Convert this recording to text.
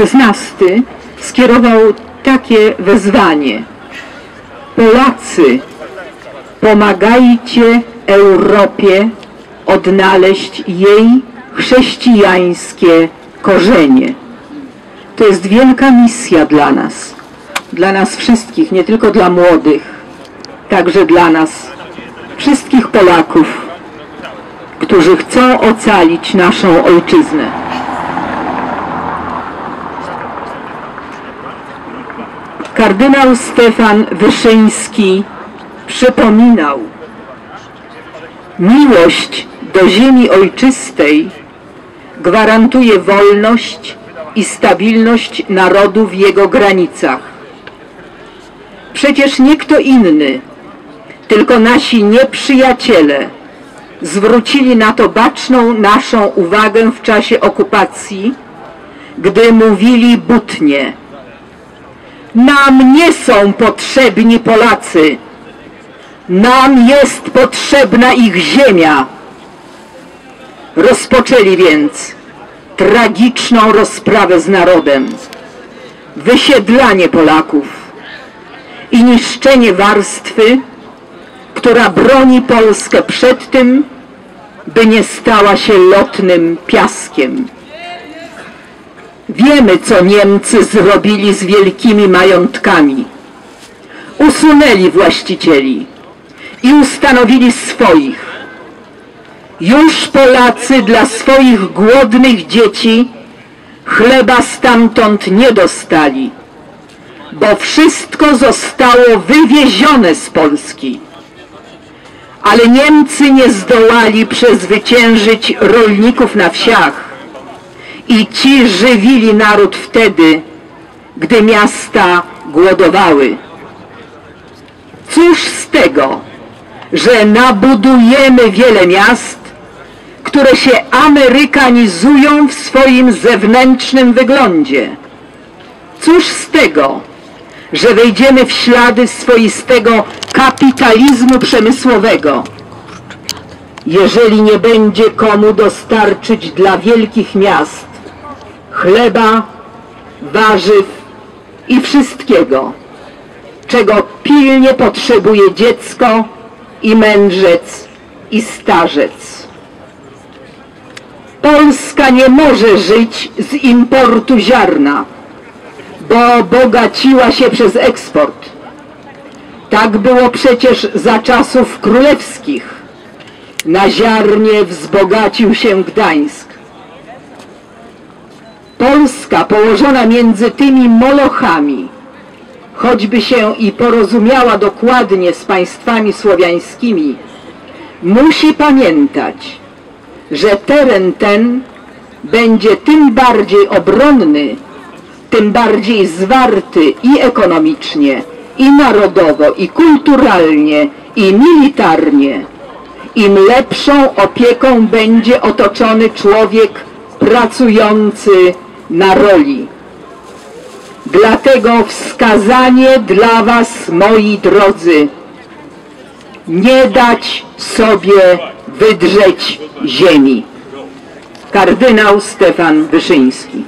XVI skierował takie wezwanie. Polacy, pomagajcie Europie odnaleźć jej chrześcijańskie korzenie. To jest wielka misja dla nas, dla nas wszystkich, nie tylko dla młodych, także dla nas, wszystkich Polaków, którzy chcą ocalić naszą ojczyznę. Kardynał Stefan Wyszyński przypominał, miłość do ziemi ojczystej gwarantuje wolność i stabilność narodu w jego granicach. Przecież nie kto inny, tylko nasi nieprzyjaciele zwrócili na to baczną naszą uwagę w czasie okupacji, gdy mówili butnie nam nie są potrzebni Polacy, nam jest potrzebna ich ziemia. Rozpoczęli więc tragiczną rozprawę z narodem, wysiedlanie Polaków i niszczenie warstwy, która broni Polskę przed tym, by nie stała się lotnym piaskiem. Wiemy, co Niemcy zrobili z wielkimi majątkami. Usunęli właścicieli i ustanowili swoich. Już Polacy dla swoich głodnych dzieci chleba stamtąd nie dostali, bo wszystko zostało wywiezione z Polski. Ale Niemcy nie zdołali przezwyciężyć rolników na wsiach i ci żywili naród wtedy, gdy miasta głodowały. Cóż z tego, że nabudujemy wiele miast, które się amerykanizują w swoim zewnętrznym wyglądzie? Cóż z tego, że wejdziemy w ślady swoistego kapitalizmu przemysłowego, jeżeli nie będzie komu dostarczyć dla wielkich miast chleba, warzyw i wszystkiego, czego pilnie potrzebuje dziecko i mędrzec i starzec. Polska nie może żyć z importu ziarna, bo bogaciła się przez eksport. Tak było przecież za czasów królewskich. Na ziarnie wzbogacił się Gdańsk. Polska położona między tymi molochami, choćby się i porozumiała dokładnie z państwami słowiańskimi, musi pamiętać, że teren ten będzie tym bardziej obronny, tym bardziej zwarty i ekonomicznie, i narodowo, i kulturalnie, i militarnie, im lepszą opieką będzie otoczony człowiek pracujący na roli. Dlatego wskazanie dla Was, moi drodzy, nie dać sobie wydrzeć ziemi. Kardynał Stefan Wyszyński.